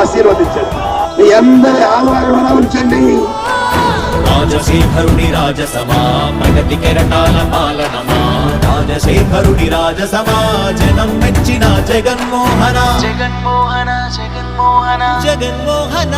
ఆశీర్వదించండి. మీ అందరి ఆదరణ ఉంచండి. రాజశేఖరుడి రాజసమా ప్రగతి కెరటాల పాలనమా? రాజశేఖరుడి రాజసమా జనం మెచ్చిన జగన్మోహన. జగన్మోహన జగన్మోహన. జగన్మోహన.